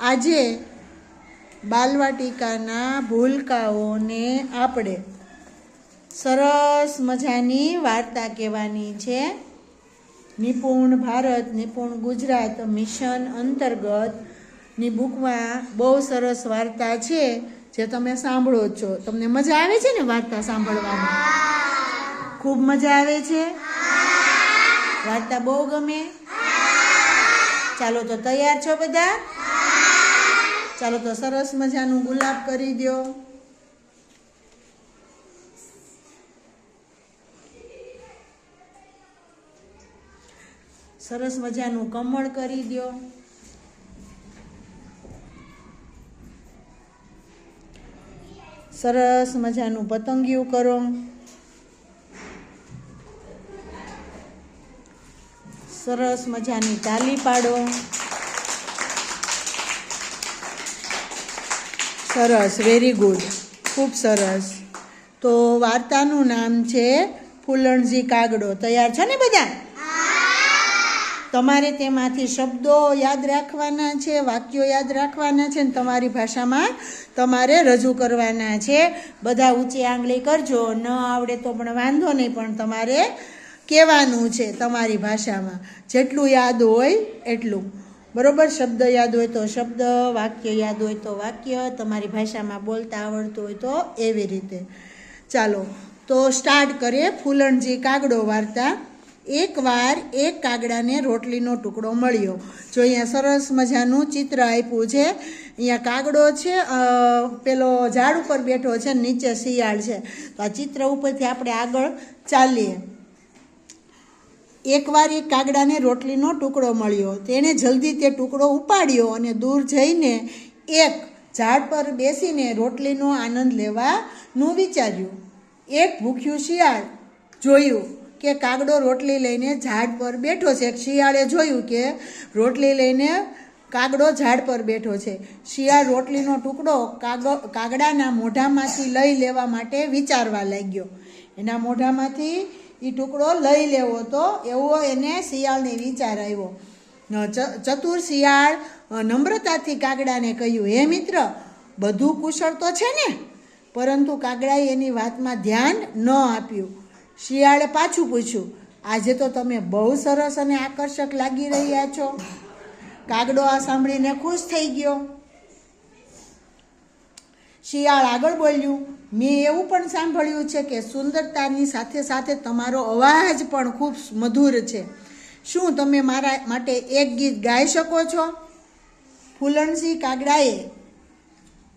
આજે બાલવાટિકાના ભૂલકાઓને આપણે સરસ મજાની વાર્તા કહેવાની છે. નિપુણ ભારત, નિપુણ ગુજરાત મિશન અંતર્ગતની બુકમાં બહુ સરસ વાર્તા છે, જે તમે સાંભળો છો. તમને મજા આવે છે ને વાર્તા સાંભળવામાં ખૂબ મજા આવે છે? વાર્તા બહુ ગમે? ચાલો તો તૈયાર છો બધા? ચાલો તો સરસ મજાનું ગુલાબ કરી દો સરસ મજાનું કમળ કરી દો સરસ મજાનું પતંગિયું કરો. સરસ મજાની તાલી પાડો. સરસ વેરી ગુડ ખૂબ સરસ. તો વાર્તાનું નામ છે ફૂલણજી કાગડો. તૈયાર છે ને બધા? તમારે તેમાંથી શબ્દો યાદ રાખવાના છે વાક્યો યાદ રાખવાના છે ને તમારી ભાષામાં? તમારે રજૂ કરવાના છે. બધા ઊંચી આંગળી કરજો. ન આવડે તો પણ વાંધો નહીં પણ તમારે કહેવાનું છે તમારી ભાષામાં. જેટલું યાદ હોય એટલું. બરોબર શબ્દ યાદ હોય તો શબ્દ, વાક્ય યાદ હોય તો વાક્ય, તમારી ભાષામાં બોલતા આવડતું હોય તો એવી રીતે. ચાલો, તો સ્ટાર્ટ કરીએ ફૂલણજી કાગડો વાર્તા. એકવાર એક કાગડાને રોટલીનો ટુકડો મળ્યો. જો અહીંયા સરસ મજાનું ચિત્ર આપ્યું છે. અહીંયા કાગડો છે પેલો ઝાડ ઉપર બેઠો છે, નીચે શિયાળ છે. તો આ ચિત્ર ઉપરથી આપણે આગળ ચાલીએ. એકવાર એ કાગડાને રોટલીનો ટુકડો મળ્યો. તેણે જલ્દી તે ટુકડો ઉપાડ્યો અને દૂર જઈને એક ઝાડ પર બેસીને રોટલીનો આનંદ લેવાનું વિચાર્યું. એક ભૂખ્યું શિયાળ જોયું કે કાગડો રોટલી લઈને ઝાડ પર બેઠો છે. શિયાળે જોયું કે રોટલી લઈને કાગડો ઝાડ પર બેઠો છે. શિયાળ રોટલીનો ટુકડો કાગો કાગડાના મોઢામાંથી લઈ લેવા માટે વિચારવા લાગ્યો. એના મોઢામાંથી એ ટુકડો લઈ લેવો તો એવો એને શિયાળને વિચાર આવ્યો. ચતુર શિયાળ નમ્રતાથી કાગડાને કહ્યું, હે મિત્ર, બધું કુશળ તો છે ને? પરંતુ કાગડાએ એની વાતમાં ધ્યાન ન આપ્યું. શિયાળે પાછું પૂછ્યું, આજે તો તમે બહુ સરસ અને આકર્ષક લાગી રહ્યા છો. કાગડો આ સાંભળીને ખુશ થઈ ગયો. શિયાળ આગળ બોલ્યું, મેં એવું પણ સાંભળ્યું છે કે સુંદરતાની સાથે સાથે તમારો અવાજ પણ ખૂબ મધુર છે. શું તમે મારા માટે એક ગીત ગાઈ શકો છો? ફૂલણસિંહ કાગડાએ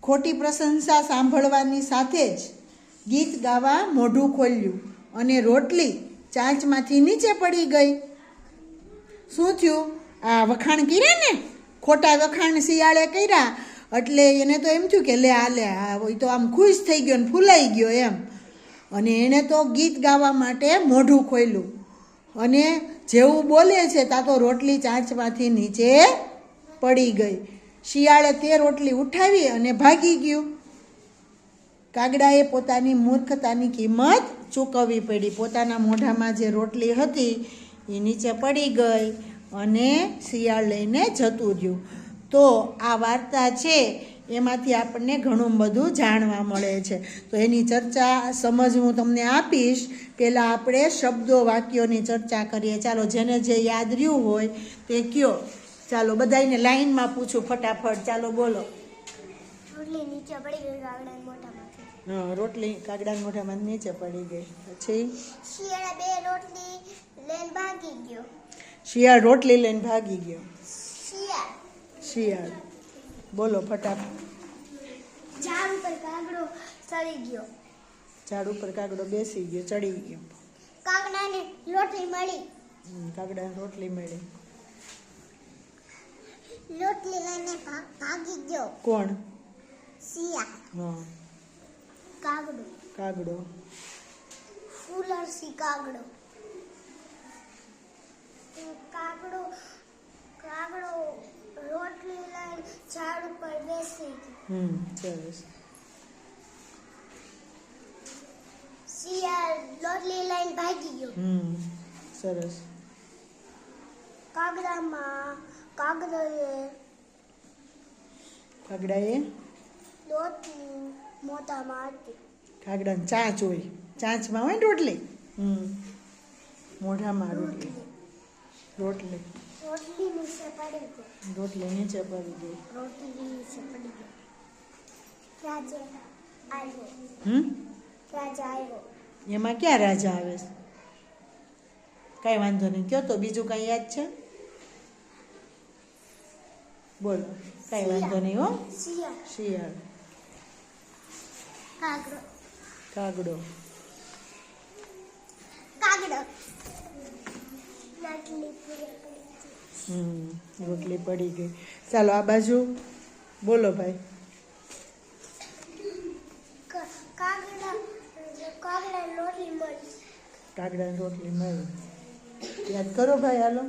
ખોટી પ્રશંસા સાંભળવાની સાથે જ ગીત ગાવા મોઢું ખોલ્યું અને રોટલી ચાંચમાંથી નીચે પડી ગઈ. શું થયું? આ વખાણ કર્યા ને? ખોટા વખાણ શિયાળે કર્યા? એટલે એને તો એમ થયું કે, લે, આ લે, આ એ તો આમ ખુશ થઈ ગયો ને ફૂલાઈ ગયો એમ. અને એણે તો ગીત ગાવા માટે મોઢું ખોલ્યું અને જેવું બોલે છે, તા તો રોટલી ચાંચમાંથી નીચે પડી ગઈ. શિયાળે તે રોટલી ઉઠાવી અને ભાગી ગયું. કાગડાએ પોતાની મૂર્ખતાની કિંમત ચૂકવવી પડી. પોતાના મોઢામાં જે રોટલી હતી એ નીચે પડી ગઈ અને શિયાળ લઈને જતું રહ્યું. તો આ વાર્તા છે એમાંથી આપણને ઘણું બધું જાણવા મળે છે. તો એની ચર્ચા સમજ હું તમને આપીશ. પહેલાં આપણે શબ્દો વાક્યોની ચર્ચા કરીએ. ચાલો જેને જે યાદ રહ્યું હોય તે કયો. ચાલો બધાને લાઈનમાં પૂછું ફટાફટ. ચાલો બોલો. રોટલી કાગડા રોટલી કાગડાના મોઢામાં નીચે પડી ગઈ. પછી? શિયાળ રોટલી લઈને ભાગી ગયો. શિયાળ. શિયાળ. બોલો ફટાફટ. ઝાડ ઉપર કાગડો ચડી ગયો. ઝાડ ઉપર કાગડો બેસી ગયો ચડી ગયો. કાગડાને રોટલી મળી. હમ, કાગડાને રોટલી મળી. રોટલી લઈને ભાગી ગયો. કોણ? શિયાળ. હા. કાગડો. કાગડો. ફૂલરસી સી કાગડો કાગડો રોટલી લઈને ઝાડ ઉપર બેસી ગયો હમ સરસ. શિયાળ રોટલી લઈને ભાગી ગયો. હમ સરસ. કાગડામાં કાગડાએ કાગડાએ? દોતની મોઢામાં હતી કાગડાને ચાંચ હોય. ચાંચમાં હોય ને રોટલી? હમ મોઢામાં રોટલી. રોટલી. રોટલી નીચે પડી ગઈ. રોટલી નીચે પડી ગઈ. રોટલી નીચે પડી ગઈ. હમ? એમાં ક્યાં રાજા આવે છે? કાંઈ વાંધો નહીં. કયો તો બીજું કાંઈ યાદ છે? બોલો. કાંઈ વાંધો નહીં હો. શિયાળ કાગડો. કાગડો. રોટલી પડી ગઈ. ચાલો આ બાજુ. બોલો ભાઈ ક- કાગડા કાગડા રોટલી મળી કાગડાની રોટલી મળી. યાદ કરો ભાઈ હાલો.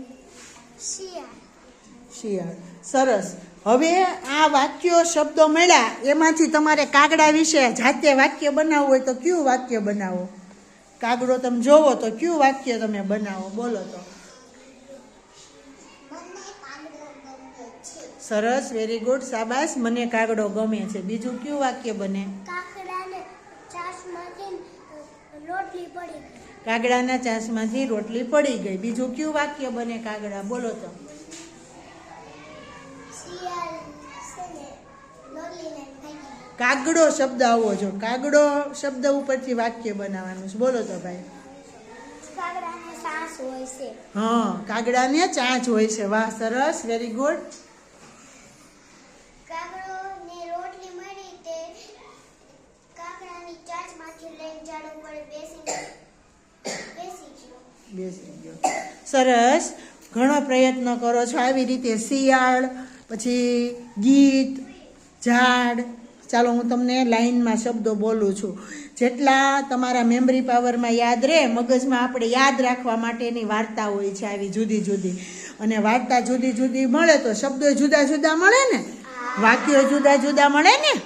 શિયાળ. સરસ. હવે આ વાક્યો શબ્દો મળ્યા એમાંથી તમારે કાગડા વિશે જાતે વાક્ય બનાવવું હોય તો કયું વાક્ય બનાવો? કાગડો તમે જોવો તો કયું વાક્ય તમે બનાવો? બોલો તો. સરસ વેરી ગુડ સાબાસ મને કાગડો ગમે છે. બીજું કયું વાક્ય બને? રોટલી પડી. કાગડાના ચાંસમાંથી રોટલી પડી ગઈ. બીજું કયું વાક્ય બને કાગડા? બોલો તો. કાગડો શબ્દ આવવો જો. કાગડો શબ્દ ઉપરથી વાક્ય બનાવવાનું છે. બોલો તો ભાઈ. હા કાગડાને ચાંચ હોય છે. વાહ સરસ વેરી ગુડ રોટલી મળી તે કાગડાની ચાંચમાંથી લઈને ઝાડ ઉપર બેસીને બેસી ગયો સરસ. ઘણો પ્રયત્ન કરો છો. આવી રીતે શિયાળ, પછી ગીત, ઝાડ. ચાલો, હું તમને લાઈનમાં શબ્દો બોલું છું. જેટલા તમારા મેમરી પાવરમાં યાદ રહે, મગજમાં આપણે યાદ રાખવા માટેની વાર્તા હોય છે આવી જુદી જુદી. અને વાર્તા જુદી જુદી મળે તો શબ્દો જુદા જુદા મળે ને? વાક્યો જુદા જુદા મળે ને?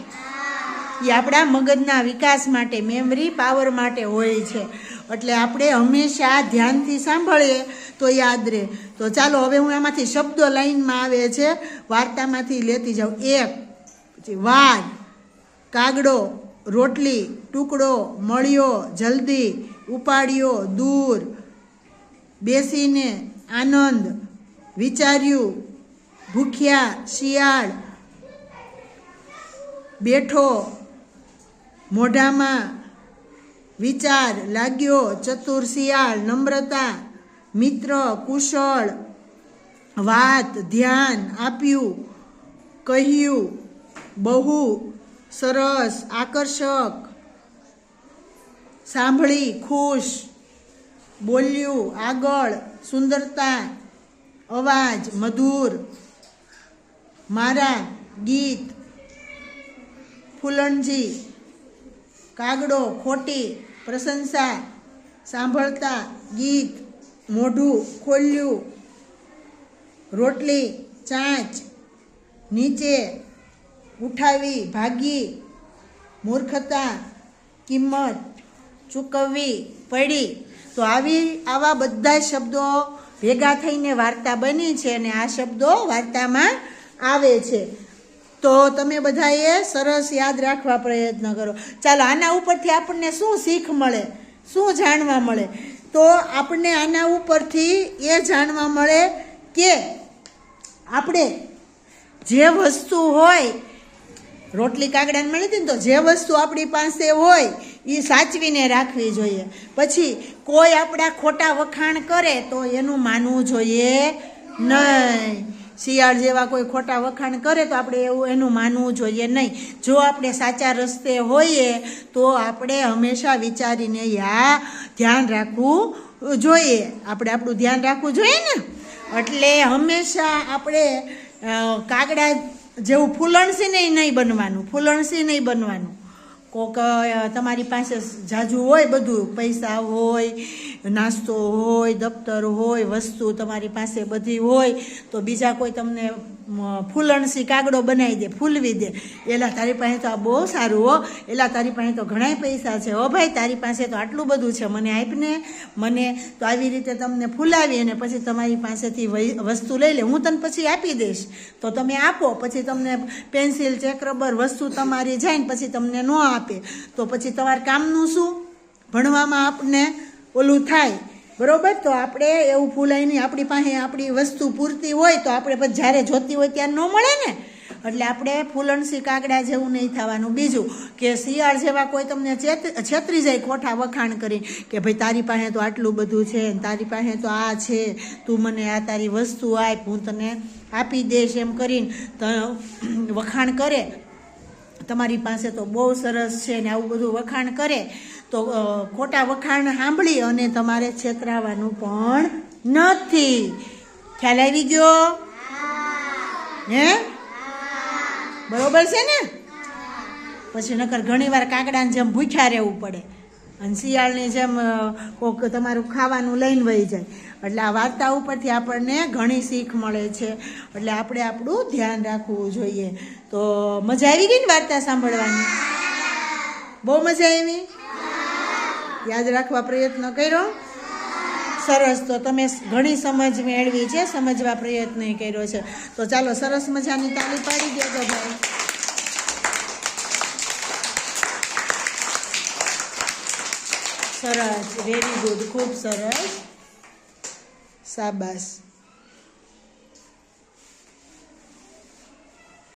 એ આપણા મગજના વિકાસ માટે મેમરી પાવર માટે હોય છે. એટલે આપણે હંમેશા ધ્યાનથી સાંભળીએ તો યાદ રહે. તો ચાલો, હવે હું એમાંથી શબ્દો લાઈનમાં આવે છે. વાર્તામાંથી લેતી જાઉં. એક, પછી વાઘ, કાગડો, રોટલી, ટુકડો, મળ્યો, જલ્દી, ઉપાડ્યો, દૂર, બેસીને, આનંદ, વિચાર્યું, ભૂખ્યા, શિયાળ, બેઠો, મોઢામાં વિચાર લાગ્યો ચતુર શિયાળ નમ્રતા, મિત્ર, કુશળ, વાત, ધ્યાન આપ્યું, કહ્યું, બહુ સરસ, આકર્ષક, સાંભળી, ખુશ, બોલ્યું, આગળ, સુંદરતા, અવાજ, મધુર, મારા ગીત, ફૂલણજી કાગડો, ખોટી, પ્રશંસા, સાંભળતા, ગીત, મોઢું, ખોલ્યું, રોટલી, ચાંચ, નીચે, ઉઠાવી, ભાગી, મૂર્ખતા, કિંમત, ચૂકવવી, પડી. તો આવી, આવા બધા શબ્દો ભેગા થઈને વાર્તા બની છે અને આ શબ્દો વાર્તામાં આવે છે. તો તમે બધાએ સરસ યાદ રાખવા પ્રયત્ન કરો. ચાલો, આના ઉપરથી આપણને શું શીખ મળે? શું જાણવા મળે? તો આપણને આના ઉપરથી એ જાણવા મળે કે આપણે જે વસ્તુ હોય, રોટલી કાગડાને મળી હતી ને તો જે વસ્તુ આપણી પાસે હોય એ સાચવીને રાખવી જોઈએ. પછી કોઈ આપણા ખોટા વખાણ કરે તો એનું માનવું જોઈએ નહીં. શિયાળ જેવા કોઈ ખોટા વખાણ કરે તો આપણે એવું એનું માનવું જોઈએ નહીં. જો આપણે સાચા રસ્તે હોઈએ તો આપણે હંમેશા વિચારીને યા ધ્યાન રાખવું જોઈએ. આપણે આપણું ધ્યાન રાખવું જોઈએ ને? એટલે હંમેશા આપણે કાગડા જેવું ફૂલણસી નહીં નહીં બનવાનું. ફૂલણસી નહીં બનવાનું. કોક તમારી પાસે જાજુ હોય બધું, પૈસા હોય, નાસ્તો હોય, દફતર હોય, વસ્તુ તમારી પાસે બધી હોય, તો બીજા કોઈ તમને ફૂલણસી કાગડો બનાવી દે, ફૂલવી દે. એલા તારી પાસે તો આ બહુ સારું હો. એલા તારી પાસે તો ઘણાય પૈસા છે હો ભાઈ. તારી પાસે તો આટલું બધું છે મને આપને. મને તો આવી રીતે તમને ફૂલાવી અને પછી તમારી પાસેથી વસ્તુ લઈ લે. હું તને પછી આપી દઈશ. તો તમે આપો. પછી તમને પેન્સિલ, ચેક, રબર વસ્તુ તમારી જાય ને પછી તમને ન આપે. તો પછી તમારે કામનું શું? ભણવામાં આપને ઓલું થાય. બરોબર? તો આપણે એવું ફૂલાય નહીં આપણી પાસે આપણી વસ્તુ પૂરતી હોય તો આપણે પછી જ્યારે જોતી હોય ત્યારે ન મળે ને? એટલે આપણે ફૂલણસી કાગડા જેવું નહીં થવાનું. બીજું કે શિયાળ જેવા કોઈ તમને છેતરી જાય ખોટા વખાણ કરી કે ભાઈ તારી પાસે તો આટલું બધું છે તારી પાસે તો આ છે, તું મને આ તારી વસ્તુ આપ, હું તને આપી દઈશ એમ કરીને વખાણ કરે તમારી પાસે તો બહુ સરસ છે ને આવું બધું વખાણ કરે, તો ખોટા વખાણ સાંભળી અને તમારે છેતરાવાનું પણ નથી. ખ્યાલ આવી ગયો? હે? બરોબર છે ને? પછી નકર ઘણીવાર કાગડાને જેમ ભૂખ્યા રહેવું પડે, અને શિયાળની જેમ કોક તમારું ખાવાનું લઈને વહી જાય. એટલે આ વાર્તા ઉપરથી આપણને ઘણી શીખ મળે છે. એટલે આપણે આપણું ધ્યાન રાખવું જોઈએ. તો મજા આવી ગઈ ને વાર્તા સાંભળવાની? બહુ મજા આવી? યાદ રાખવા પ્રયત્ન કર્યો? સરસ, તો તમે ઘણી સમજ મેળવી છે, સમજવા પ્રયત્ન કર્યો છે. તો ચાલો, સરસ મજાની તાલી પાડી દેજો ભાઈ. સરસ વેરી ગુડ ખૂબ સરસ. શાબાશ.